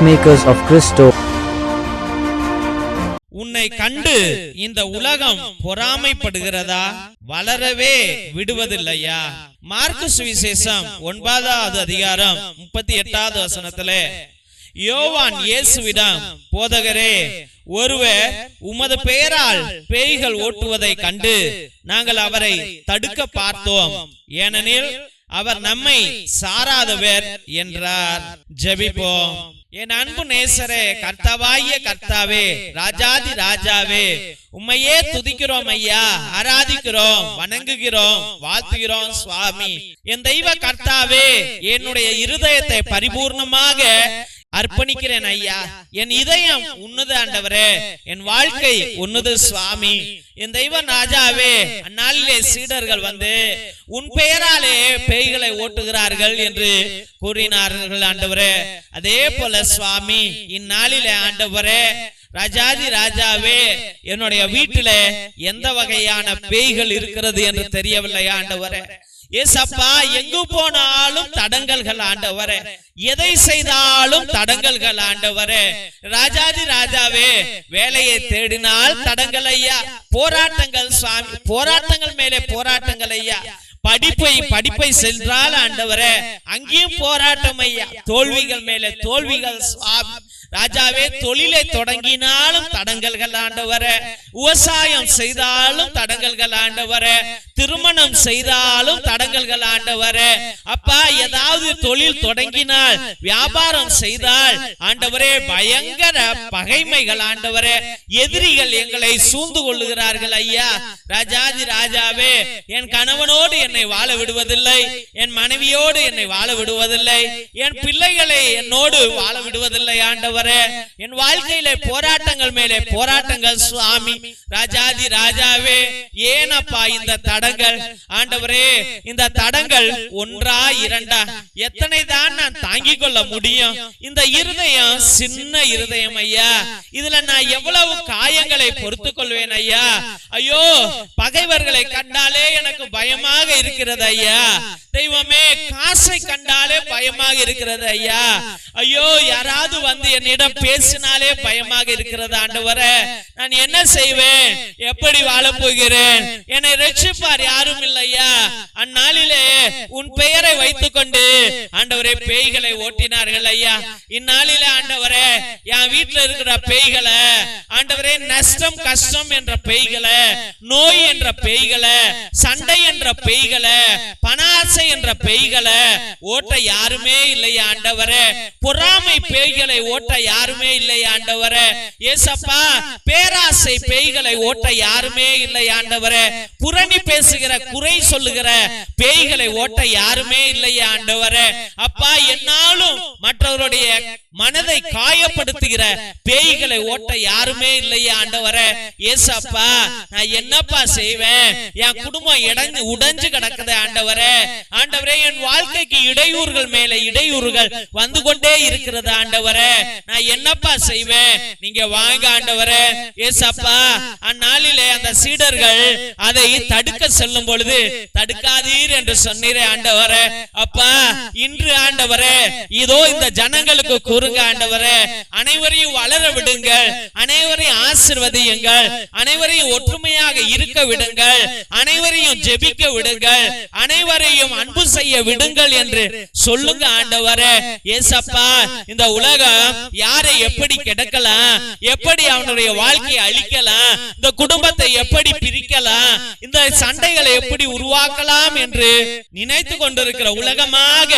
peacemakers of Christo. உன்னை கண்டு இந்த உலகம் பொறாமைப்படுகிறதா? வளரவே விடுவதில்லையா? மார்க்கு சுவிசேஷம் ஒன்பதாவது அதிகாரம் முப்பத்தி எட்டாவது வசனத்துல யோவான் இயேசுவிடம் போதகரே ஒருவர் உமது பெயரால் பேய்கள் ஓட்டுவதை கண்டு நாங்கள் அவரை தடுக்க பார்த்தோம். ஏனெனில் அவர் நம்மை சாராதவர் என்றார். ஜெபிப்போம். என் அன்பு நேசரே கர்த்தாவாகிய கர்த்தாவே ராஜாதி ராஜாவே உம்மையே துதிக்கிறோம் ஐயா ஆராதிக்கிறோம் வணங்குகிறோம் வாழ்த்துகிறோம் சுவாமி. என் தெய்வ கர்த்தாவே என்னுடைய இருதயத்தை பரிபூர்ணமாக அர்ப்பணிக்கிறேன் ஐயா. என் இதயம் உன்னது ஆண்டவரே. என் வாழ்க்கை உன்னது சுவாமி. என் தெய்வ ராஜாவே. அந்நாளிலே சீடர்கள் வந்து உன் பெயராலே பேய்களை ஓட்டுகிறார்கள் என்று கூறினார்கள் ஆண்டவரே. அதே போல சுவாமி இந்நாளிலே ஆண்டவரே ராஜாதி ராஜாவே என்னுடைய வீட்டிலே எந்த வகையான பேய்கள் இருக்கிறது என்று தெரியவில்லை ஆண்டவரே. ஏசப்பா எங்கு போனாலும் தடங்கல்கள் ஆண்டவரே. எதை செய்தாலும் தடங்கல்கள் ஆண்டவரே. ராஜாதி ராஜாவே வேலையை தேடினால் தடங்கள் ஐயா. போராட்டங்கள் சுவாமி போராட்டங்கள் மேலே போராட்டங்கள் ஐயா. படிப்பை படிப்பை சென்றால் ஆண்டவரே. அங்கேயும் போராட்டம் ஐயா. தோல்விகள் மேலே தோல்விகள் சுவாமி. ராஜாவே தொழிலை தொடங்கினாலும் தடங்கல்கள் ஆண்டவர. விவசாயம் செய்தாலும் தடங்கல்கள் ஆண்டவர. திருமணம் செய்தாலும் தடங்கல்கள் ஆண்டவர. அப்பா ஏதாவது தொழில் தொடங்கினால் வியாபாரம் செய்தால் ஆண்டவரே பயங்கர பகைமைகள் ஆண்டவரே. எதிரிகள் எங்களை சூழ்ந்து கொள்ளுகிறார்கள் ஐயா. ராஜாதி ராஜாவே என் கணவனோடு என்னை வாழ விடுவதில்லை. என் மனைவியோடு என்னை வாழ விடுவதில்லை. என் பிள்ளைகளை என்னோடு வாழ விடுவதில்லை ஆண்டவரே. என் வாழ்க்கையிலே போராட்டங்கள் மேலே போராட்டங்கள் சுவாமி ராஜாதி ராஜாவே ஏனப்பா இந்த தடங்கள்? ஆண்டவரே இந்த தடங்கள் ஒன்றா இரண்டா? எத்தனை தான் நான் தாங்கிக் கொள்ள முடியும்? இந்த இருதயம் சின்ன இருதயம் ஐயா. இதுல நான் எவ்வளவு காயங்களை பொறுத்துக் கொள்வேன் ஐயா. ஐயோ பகைவர்களை கண்டாலே எனக்கு பயமாக இருக்கிறது ஐயா. தெய்வமே காசை கண்டாலே பயமாக இருக்கிறது ஐயா. ஐயோ யாராவது வந்து என்னிடம் பேசினாலே பயமாக இருக்கிறது ஆண்டவர. நான் என்ன செய்வேன்? எப்படி வாழ போகிறேன்? என்னை ரட்சிப்பார் யாரும் இல்லையா அந்நாளிலே உன் பெயரை வைத்துக் கொண்டு ஆண்டவரே பேய்களை ஓட்டினார்கள் ஐயா. இந்நாளிலே ஆண்டவரே என் வீட்டுல இருக்கிற பேய்களை ஆண்டவரே நஷ்டம் கஷ்டம் என்ற பேய்களை நோய் என்ற பேய்களை சண்டை என்ற பேய்களை பணாசை என்ற பெய்களை ஓட்ட யாருமே இல்லை ஆண்டவரே. பொறாமை பேய்களை ஓட்ட யாருமே இல்லை ஆண்டவரே. ஏசப்பா பேராசை பேய்களை ஓட்ட யாருமே இல்லை ஆண்டவரே. புரணி பேசுகிற குறை சொல்லுகிற பேய்களை ஓட்ட யாருமே இல்லை ஆண்டவரே. அப்பா என்னாலும் மற்றவருடைய மனதை காயப்படுத்துகிற பேய்களை ஓட்ட யாருமே இல்லையா ஆண்டவரே. ஏசப்பா நான் என்னப்பா செய்வேன்? என் குடும்பம் இடஞ்சு உடைஞ்சு கிடக்குது ஆண்டவரே. ஆண்டவரே என் வாழ்க்கைக்கு இடையூறுகள் மேல இடையூறுகள் வந்து கொண்டே இருக்கிறது ஆண்டவரே. நான் என்னப்பா செய்வேன்? நீங்க வாங்க ஆண்டவரே. ஏசப்பா அந்நாளிலே அந்த சீடர்கள் அதை தடுக்க செல்லும் பொழுது தடுக்காதீர் என்று சொன்னீரே ஆண்டவரே. அப்பா இன்று ஆண்டவரே இதோ இந்த ஜனங்களுக்கு கூறுங்க ஆண்டவரே. அனைவரையும் வளர விடுங்கள். அனைவரையும் ஆசிர்வதியுங்கள். அனைவரையும் ஒற்றுமையாக இருக்க விடுங்கள். அனைவரையும் ஜெபிக்க விடுங்கள். அனைவரையும் அன்பு செய்ய விடுங்கள் என்று சொல்லுங்க ஆண்டவரே. ஏசப்பா இந்த உலகம் யாரை எப்படி கிடக்கலாம்? எப்படி அவனுடைய வாழ்க்கையை அழிக்கலாம்? இந்த குடும்பத்தை எப்படி பிரிக்கலாம்? இந்த சண்டைகளை எப்படி உருவாக்கலாம் என்று நினைத்து கொண்டிருக்கிற உலகமாக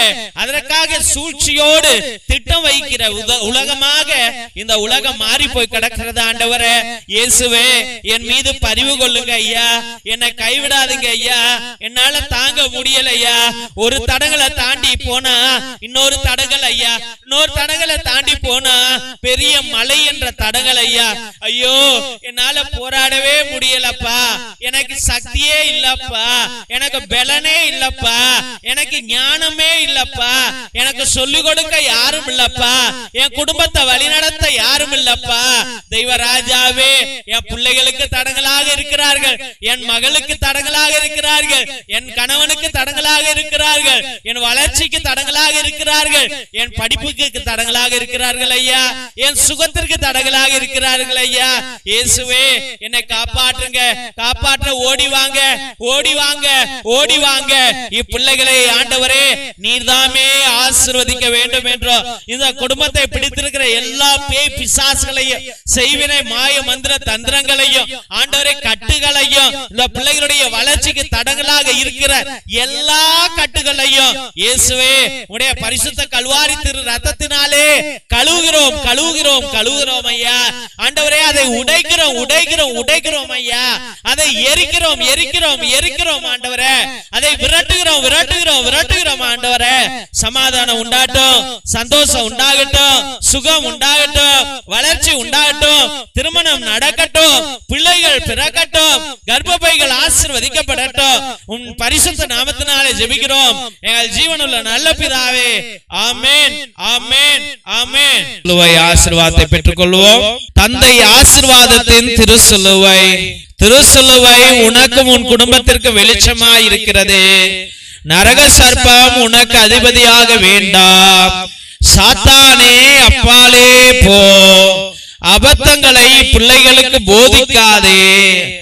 அதற்காக சூழ்ச்சியோடு திட்டம் வைக்கிற உலகமாக இந்த உலகம் மாறி போய் கிடக்கிறது ஆண்டவரே. இயேசுவே என் மீது பரிவு கொள்ளுங்க ஐயா. என்னை கைவிடாதீங்க ஐயா. என்னால தாங்க முடியல ஐயா. ஒரு தடங்களை தாண்டி போனா இன்னொரு தடங்கள் ஐயா. இன்னொரு தடங்களை தாண்டி போனா பெரிய மலை என்ற தடங்கள் ஐயா. ஐயோ என்னால போராடவே முடியலப்பா. எனக்கு சக்தியே இல்லப்பா. எனக்கு பலனே இல்லப்பா. எனக்கு ஞானமே இல்லப்பா. எனக்கு சொல்லிக் கொடுக்க யாரும் இல்லப்பா. என் குடும்பத்தை வழிநடத்த யாரும் இல்லப்பா. தெய்வ ராஜாவே என் பிள்ளைகளுக்கு தடங்களாக இருக்கிறார்கள். என் மகளுக்கு தடங்களாக இருக்கிறார்கள். என் கணவனுக்கு தடங்களாக இருக்கிறார்கள். என் வளர்ச்சிக்கு தடங்களாக இருக்கிறார்கள். என் படிப்புக்கு தடங்களாக இருக்கிறார்கள் ஐயா. என் சுகத்திற்கு தடங்களாக இருக்கிறார்கள் ஐயா. இயேசுவே என்னை காப்பாற்றுங்க. காப்பாற்ற ஓடி வாங்க. ஓடி வாங்க. ஓடி வாங்க. இப்பிள்ளைகளை ஆண்டவரே நீர்தாமே ஆசிர்வதிக்க வேண்டும் என்றோ. இந்த குடும்பத்தை பிடித்திருக்கிற எல்லா பேய் பிசாசுகளையும் செய்வினை மாய மந்திர தந்திரங்களையும் ஆண்டவரே கட்டுகளையும் இந்த பிள்ளைகளுடைய வளர்ச்சிக்கு தடங்களாக இருக்கிற எல்லா கட்டுகளையும். இயேசுவே உடைய பரிசுத்த கல்வாரி திரு ரத்தத்தினாலே கழுவுகிறோம் கழுவுகிறோம் கழுவுகிறோம் ஐயா. ஆண்டவரே அதை உடைக்கிறோம் உடைக்கிறோம் உடைக்கிறோம் ஐயா. அதை எரிக்கிறோம் எரிக்கிறோம் எரிக்கிறோம் ஆண்டவரே. அதை விரட்டுகிறோம் விரட்டுகிறோம் விரட்டுகிறோம் ஆண்டவரே. சமாதானம் உண்டாகட்டும் சந்தோஷம் உண்டாகட்டும் சுகம் உண்டாகட்டும் வளர்ச்சி உண்டாகட்டும் திருமணம் நடக்கட்டும் பிள்ளைகள் பிறக்கட்டும் கர்ப்பப்பைகள் ஆசீர்வதிக்கப்படட்டும். உன் பரிசுத்த நாமத்தினாலே ஜெபிக்கிறோம். எங்கள் ஜீவனுள்ள நல்ல பிதாவே. ஆமென். ஆமென். ஆமென். ஆசீர்வாதத்தை பெற்றுக்கொள்வோம். தந்தை ஆசீர்வாதத்தின் திருசிலுவை. திருசிலுவை உனக்கும் உன் குடும்பத்திற்கு வெளிச்சமாய் இருக்கிறது. நரக சர்ப்பம் உனக்கு அதிபதியாக வேண்டாம். சாத்தானே அப்பாலே போ. அபத்தங்களை பிள்ளைகளுக்கு போதிக்காதே.